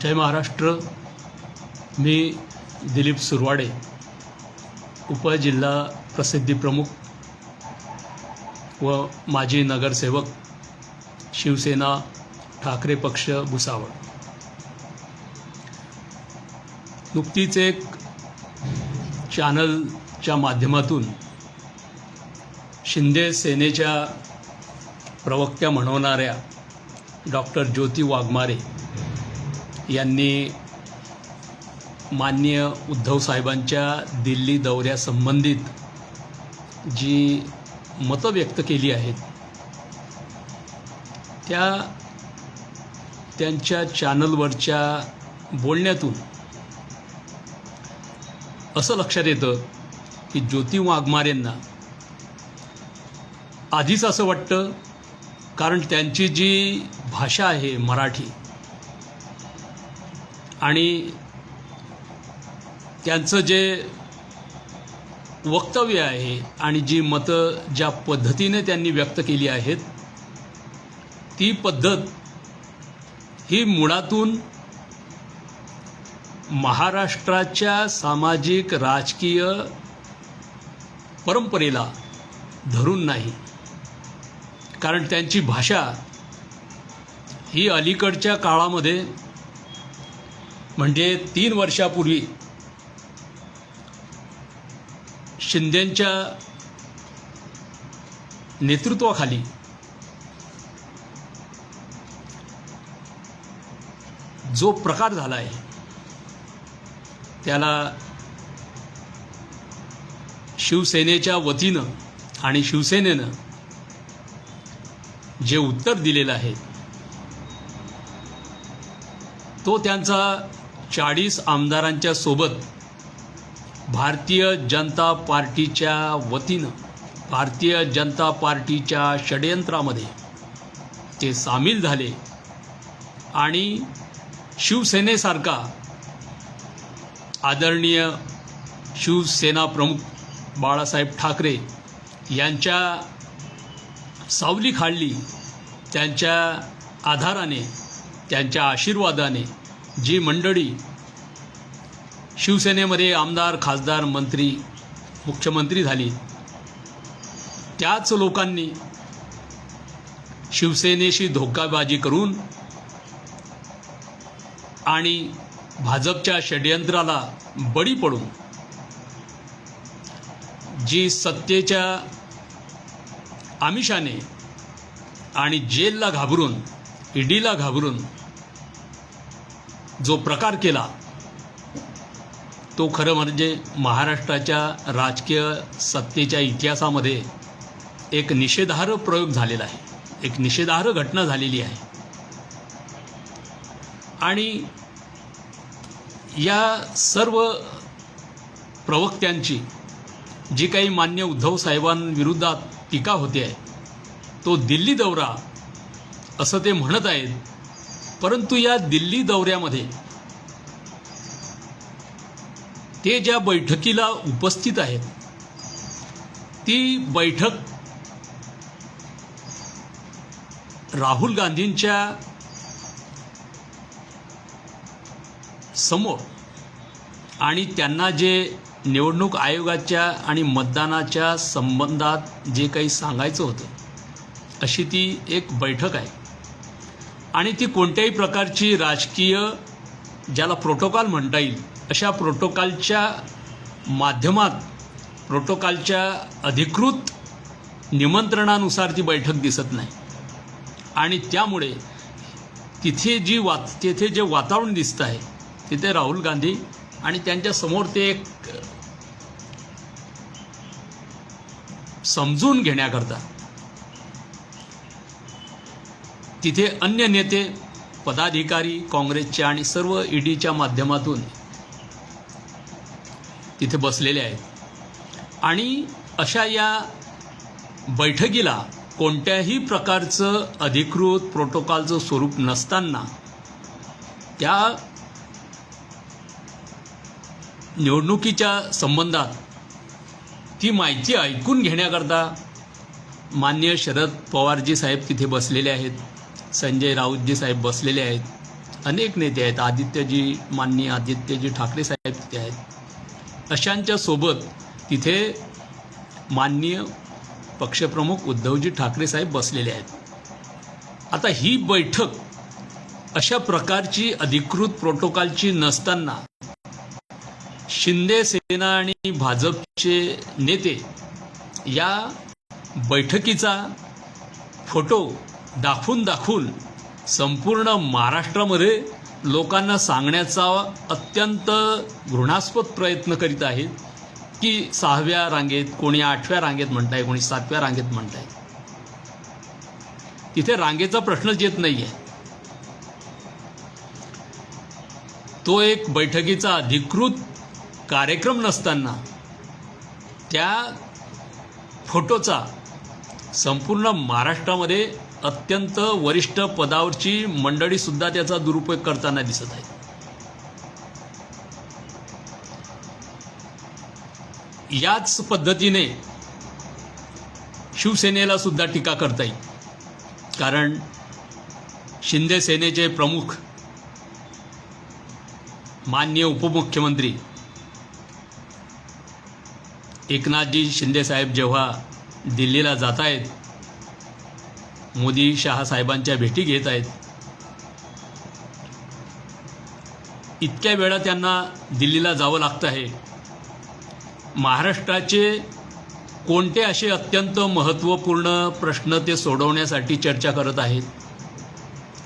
जय महाराष्ट्र. मी दिलीप सुरवाडे उपजिल्हा प्रसिद्धी प्रमुख व माजी नगरसेवक शिवसेना ठाकरे पक्ष भुसावळ. नुकतीच एक चॅनलच्या माध्यमातून शिंदे सेनेच्या प्रवक्त्या म्हणवणाऱ्या डॉक्टर ज्योती वाघमारे यांनी माननीय उद्धव साहेबांच्या दिल्ली दौऱ्यासंबंधित जी मतं व्यक्त केली आहेत त्या त्यांच्या चॅनलवरच्या बोलण्यातून असं लक्षात येतं की ज्योती वाघमारेंना आधीच असं वाटतं कारण त्यांची जी भाषा आहे मराठी आणि त्यांचं जे वक्तव्य आहे आणि जी मतं ज्या पद्धतीने त्यांनी व्यक्त केली आहेत ती पद्धत ही मुळातून महाराष्ट्राच्या सामाजिक राजकीय परंपरेला धरून नाही. कारण त्यांची भाषा ही अलीकडच्या काळामध्ये म्हणजे तीन वर्षापूर्वी शिंदेंच्या नेतृत्वाखाली जो प्रकार झाला आहे त्याला शिवसेनेच्या वतीनं आणि शिवसेनेनं जे उत्तर दिलेलं आहे तो त्यांचा चाळीस आमदारांच्या सोबत भारतीय जनता पार्टीच्या वतीनं भारतीय जनता पार्टीच्या षडयंत्रामध्ये ते सामील झाले आणि शिवसेनेसारखा आदरणीय शिवसेना प्रमुख बाळासाहेब ठाकरे यांच्या सावली खाल्ली त्यांच्या आधाराने त्यांच्या आशीर्वादाने जी मंडळी शिवसेनेमध्ये आमदार खासदार मंत्री मुख्यमंत्री झाली. त्याच लोकांनी शिवसेनेशी धोकाबाजी करून आणि भाजपच्या षडयंत्राला बळी पडून जी सत्तेच्या आमिषाने आणि जेलला घाबरून ईडीला घाबरून जो प्रकार केला तो खरं म्हणजे महाराष्ट्राच्या राजकीय सत्तेच्या इतिहासामध्ये एक निषेधार्ह प्रयोग झालेला आहे. एक निषेधार्ह घटना झालेली आहे. आणि या सर्व प्रवक्त्यांची जी काही मान्य उद्धव साहेबांविरुद्धात टीका होते आहे तो दिल्ली दौरा असं ते म्हणत आहेत परंतु या दिल्ली दौऱ्यामध्ये ते ज्या बैठकीला उपस्थित आहेत ती बैठक राहुल गांधींच्या समोर आणि त्यांना जे निवडणूक आयोगाच्या आणि मतदानाच्या संबंधात जे काही सांगायचं होतं अशी ती एक बैठक आहे. आणि ती कोणत्याही प्रकारची राजकीय ज्याला प्रोटोकॉल म्हणता येईल अशा प्रोटोकॉलच्या माध्यमात प्रोटोकॉलच्या अधिकृत निमंत्रणानुसार ती बैठक दिसत नाही. आणि त्यामुळे तिथे जी वात तिथे जे वातावरण दिसतं आहे तिथे राहुल गांधी आणि त्यांच्यासमोर ते एक समजून घेण्याकरता तिथे अन्य नेते पदाधिकारी काँग्रेसचे आणि सर्व ईडीच्या माध्यमातून तिथे बसलेले आहेत. आणि अशा या बैठकीला कोणत्याही प्रकारचं अधिकृत प्रोटोकॉलचं स्वरूप नसताना त्या निवडणुकीच्या संबंधात ती माहिती ऐकून घेण्याकरता मान्य शरद पवारजी साहेब तिथे बसलेले आहेत. संजय राऊतजी साहेब बसलेले आहेत. अनेक नेते आहेत. आदित्यजी माननीय आदित्यजी ठाकरे साहेब तिथे आहेत. अशांच्या सोबत तिथे माननीय पक्षप्रमुख उद्धवजी ठाकरे साहेब बसलेले आहेत. आता ही बैठक अशा प्रकारची अधिकृत प्रोटोकॉलची नसताना शिंदे सेना आणि भाजपचे नेते या बैठकीचा फोटो दाखवून दाखवून संपूर्ण महाराष्ट्रामध्ये लोकांना सांगण्याचा अत्यंत घृणास्पद प्रयत्न करीत आहेत की सहाव्या रांगेत कोणी आठव्या रांगेत म्हणताय कोणी सातव्या रांगेत म्हणताय. तिथे रांगेचा प्रश्नच येत नाही आहे तो एक बैठकीचा अधिकृत कार्यक्रम नसताना त्या फोटोचा संपूर्ण महाराष्ट्रामध्ये अत्यंत वरिष्ठ पदावरची मंडळीसुद्धा त्याचा दुरुपयोग करताना दिसत आहे याच पद्धतीने शिवसेनेला सुद्धा टीका करता येईल. कारण शिंदे सेनेचे प्रमुख माननीय उपमुख्यमंत्री एकनाथजी शिंदेसाहेब जेव्हा दिल्लीला जात आहेत मोदी शहा साहेबांच्या भेटी घेत आहेत. इतक्या वेळा त्यांना दिल्लीला जावं लागतं आहे. महाराष्ट्राचे कोणते असे अत्यंत महत्त्वपूर्ण प्रश्न ते सोडवण्यासाठी चर्चा करत आहेत?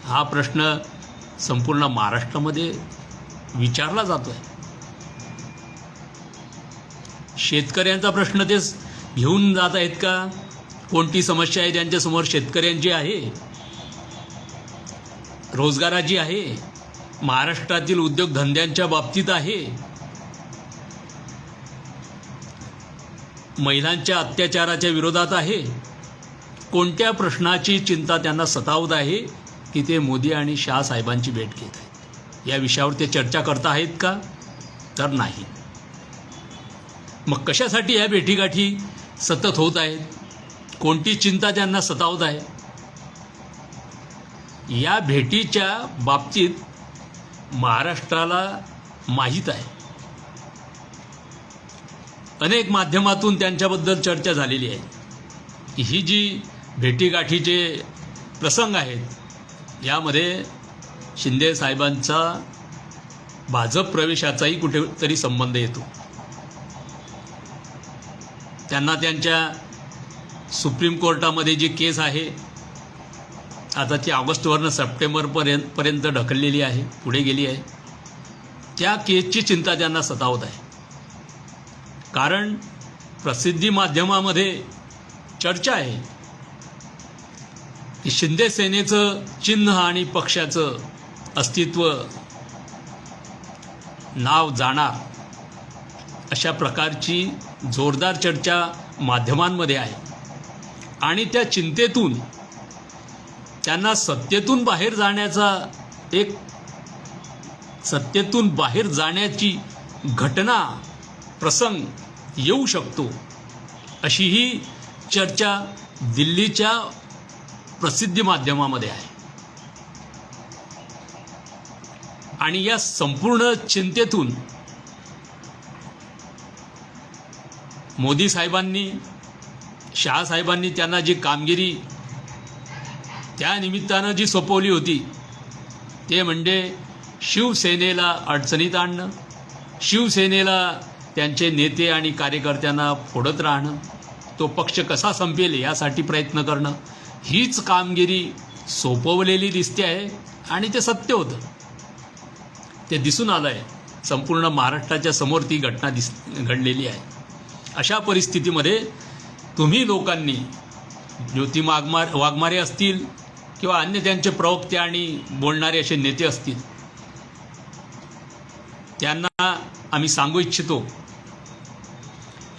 हा प्रश्न संपूर्ण महाराष्ट्रामध्ये विचारला जातो आहे शेतकऱ्यांचा प्रश्न ते घेऊन जात आहेत का? कोणती समस्या आहे त्यांच्यासमोर शेतकऱ्यांची आहे? रोजगाराची आहे? महाराष्ट्रातील उद्योगधंद्यांच्या बाबतीत आहे? महिलांच्या अत्याचाराच्या विरोधात आहे? कोणत्या प्रश्नाची चिंता त्यांना सतावत आहे की ते मोदी आणि शाह साहेबांची भेट घेत आहेत? या विषयावर ते चर्चा करत आहेत का? तर नाही. मग कशासाठी ह्या भेटीगाठी सतत होत आहेत? कोणती चिंता त्यांना सतावत आहे? या भेटीच्या बाबतीत महाराष्ट्राला माहीत आहे. अनेक माध्यमातून त्यांच्याबद्दल चर्चा झालेली आहे. ही जी भेटीगाठीचे प्रसंग आहेत यामध्ये शिंदे साहेबांचा भाजप प्रवेशाचाही कुठेतरी संबंध येतो. त्यांना त्यांच्या सुप्रीम कोर्टामध्ये जी केस आहे आता ती ऑगस्टवरनं सप्टेंबरपर्यंत पर्यंत ढकललेली आहे पुढे गेली आहे. त्या केसची चिंता त्यांना सतावत आहे. कारण प्रसिद्धी माध्यमामध्ये चर्चा आहे की शिंदे सेनेचं चिन्ह आणि पक्षाचं अस्तित्व नाव जाणार अशा प्रकारची जोरदार चर्चा माध्यमांमध्ये आहे. आणि त्या चिंतेतून त्यांना सत्तेतून बाहेर जाण्याचा एक सत्तेतून बाहेर जाण्याची घटना प्रसंग येऊ शकतो. अशी ही चर्चा दिल्लीच्या प्रसिद्धी माध्यमामध्ये आहे. आणि या संपूर्ण चिंतेतून मोदी साहेबांनी शहा साहेबांनी त्यांना जी कामगिरी त्या निमित्तानं जी सोपवली होती ते म्हणजे शिवसेनेला अडचणीत आणणं शिवसेनेला त्यांचे नेते आणि कार्यकर्त्यांना फोडत राहणं तो पक्ष कसा संपेल यासाठी प्रयत्न करणं हीच कामगिरी सोपवलेली दिसते आहे आणि ते सत्य होतं. ते दिसून आलं आहे संपूर्ण महाराष्ट्राच्या समोर ती घटना दिस घडलेली आहे. अशा परिस्थितीमध्ये तुम्ही लोकांनी ज्योती वाघमार वाघमारे असतील किंवा अन्य त्यांचे प्रवक्ते आणि बोलणारे असे नेते असतील त्यांना आम्ही सांगू इच्छितो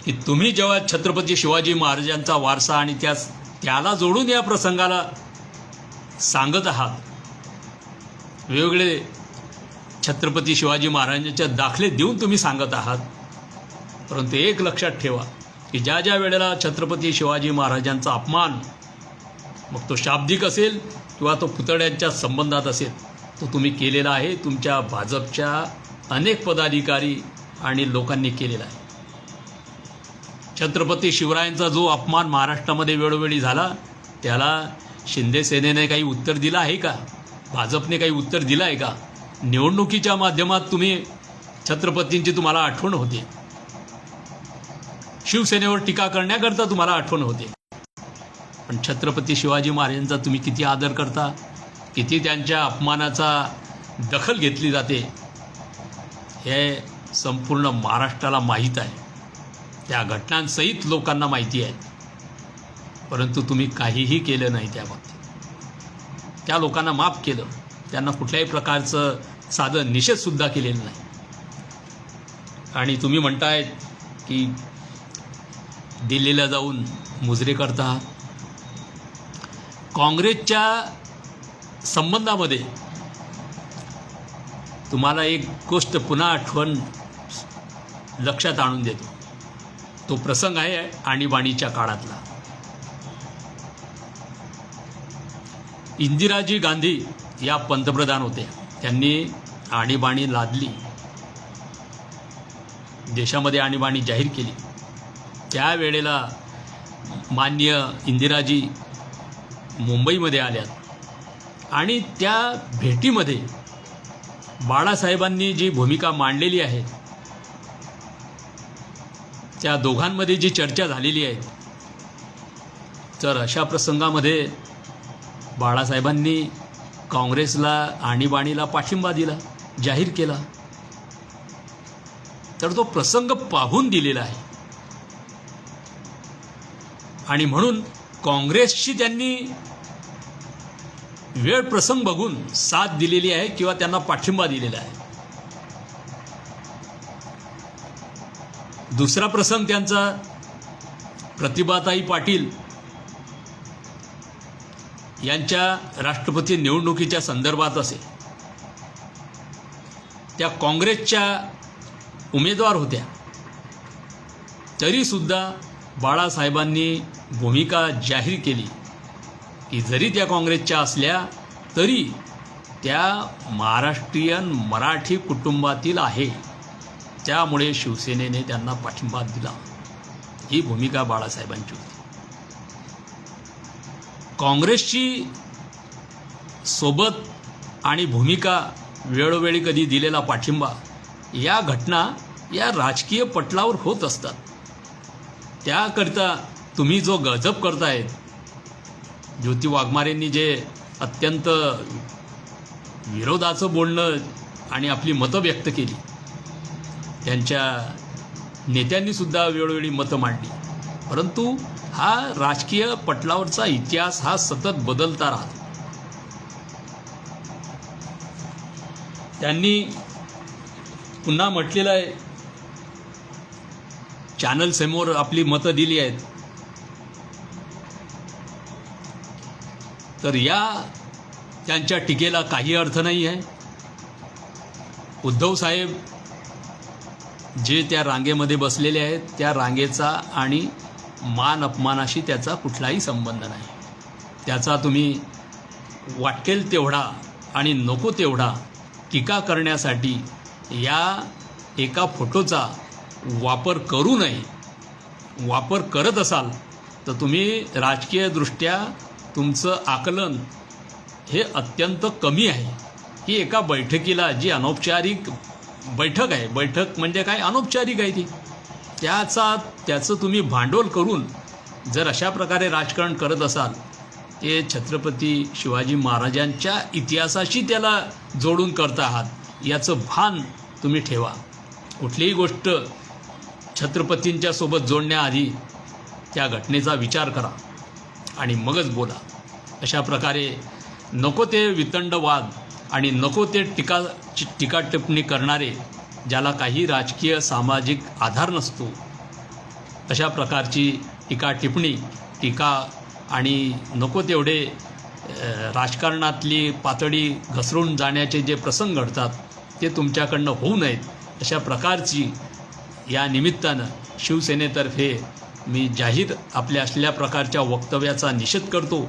की तुम्ही जेव्हा छत्रपती शिवाजी महाराजांचा वारसा आणि त्या त्याला जोडून या प्रसंगाला सांगत आहात वेगवेगळे छत्रपती शिवाजी महाराजांचे दाखले देऊन तुम्ही सांगत आहात परंतु एक लक्षात ठेवा की ज्या ज्या वेळेला छत्रपती शिवाजी महाराजांचा अपमान मग तो शाब्दिक असेल किंवा तो पुतळ्यांच्या संबंधात असेल तो तुम्ही केलेला आहे तुमच्या भाजपच्या अनेक पदाधिकारी आणि लोकांनी केलेला आहे. छत्रपती शिवरायांचा जो अपमान महाराष्ट्रामध्ये वेळोवेळी झाला त्याला शिंदे सेनेने काही उत्तर दिलं आहे का? भाजपने काही उत्तर दिलं आहे का? निवडणुकीच्या माध्यमात तुम्ही छत्रपतींची तुम्हाला आठवण होते. शिवसेनेवर टीका करण्याकरता तुम्हाला आठवण होते. पण छत्रपती शिवाजी महाराजांचा तुम्ही किती आदर करता किती त्यांच्या अपमानाचा दखल घेतली जाते हे संपूर्ण महाराष्ट्राला माहीत आहे. त्या घटनांसहित लोकांना माहिती आहे. परंतु तुम्ही काहीही केलं नाही त्या बाबतीत. त्या लोकांना माफ केलं. त्यांना कुठल्याही प्रकारचं साधं निषेधसुद्धा केलेलं नाही. आणि तुम्ही म्हणतायत की दिल्लीला जाऊन मुजरे करता आहात. काँग्रेसच्या संबंधामध्ये तुम्हाला एक गोष्ट पुन्हा आठवण लक्षात आणून देतो. तो प्रसंग आहे आणीबाणीच्या काळातला. इंदिराजी गांधी या पंतप्रधान होत्या त्यांनी आणीबाणी लादली. देशामध्ये आणीबाणी जाहीर केली. त्यावेळेला मान्य इंदिराजी मुंबईमध्ये आल्यात. आणि त्या भेटीमध्ये बाळासाहेबांनी जी भूमिका मांडलेली आहे त्या दोघांमध्ये जी चर्चा झालेली आहे तर अशा प्रसंगामध्ये बाळासाहेबांनी काँग्रेसला आणीबाणीला पाठिंबा दिला जाहीर केला. तर तो प्रसंग पाहून दिलेला आहे. आणि म्हणून काँग्रेसशी त्यांनी वेळ प्रसंग बघून साथ दिलेली आहे किंवा त्यांना पाठिंबा दिलेला आहे. दुसरा प्रसंग त्यांचा प्रतिभाताई पाटील यांच्या राष्ट्रपती निवडणुकीच्या संदर्भात असेल. त्या काँग्रेसच्या उमेदवार होत्या. तरीसुद्धा बाळासाहेबांनी भूमिका जाहीर केली की जरी त्या काँग्रेसच्या असल्या तरी त्या महाराष्ट्रीयन मराठी कुटुंबातील आहे. त्यामुळे शिवसेनेने त्यांना पाठिंबा दिला. ही भूमिका बाळासाहेबांची होती. काँग्रेसची सोबत आणि भूमिका वेळोवेळी कधी दिलेला पाठिंबा या घटना या राजकीय पटलावर होत असतात. त्याकरता तुम्ही जो गजब करतायत. ज्योती वाघमारेंनी जे अत्यंत विरोधाचं बोलणं आणि आपली मतं व्यक्त केली त्यांच्या नेत्यांनीसुद्धा वेळोवेळी मतं मांडली. परंतु हा राजकीय पटलावरचा इतिहास हा सतत बदलता राहतो. त्यांनी पुन्हा म्हटलेलं आहे चॅनल समोर आपली मतं दिली आहेत. तर या त्यांच्या टीकेला काही अर्थ नाही आहे. उद्धव साहेब जे त्या रांगेमध्ये बसलेले आहेत त्या रांगेचा आणि मान अपमानाशी त्याचा कुठलाही संबंध नाही. त्याचा तुम्ही वाटेल तेवढा आणि नको तेवढा टीका करण्यासाठी या एका फोटोचा वापर करू नये. वापर करत असाल तर तुम्ही राजकीयदृष्ट्या तुमचं आकलन हे अत्यंत कमी आहे. ही एका बैठकीला जी अनौपचारिक बैठक आहे बैठक म्हणजे काय? अनौपचारिक आहे ती. त्याचा त्याचं तुम्ही भांडवल करून जर अशा प्रकारे राजकारण करत असाल ते छत्रपती शिवाजी महाराजांच्या इतिहासाशी त्याला जोडून करता आहात याचं भान तुम्ही ठेवा. कुठलीही गोष्ट छत्रपतींच्या सोबत जोडण्याआधी त्या घटनेचा विचार करा आणि मगच बोला. अशा प्रकारे नको ते वितंडवाद आणि नको ते टीका टीका टिप्पणी करणारे ज्याला काही राजकीय सामाजिक आधार नसतो अशा प्रकारची टीका टिप्पणी टीका आणि नको तेवढे राजकारणातली पातळी घसरून जाण्याचे जे प्रसंग घडतात ते तुमच्याकडनं होऊ नयेत अशा प्रकारची या निमित्तानं शिवसेनेतर्फे मी जाहीर आपल्या असल्या प्रकारच्या वक्तव्याचा निषेध करतो.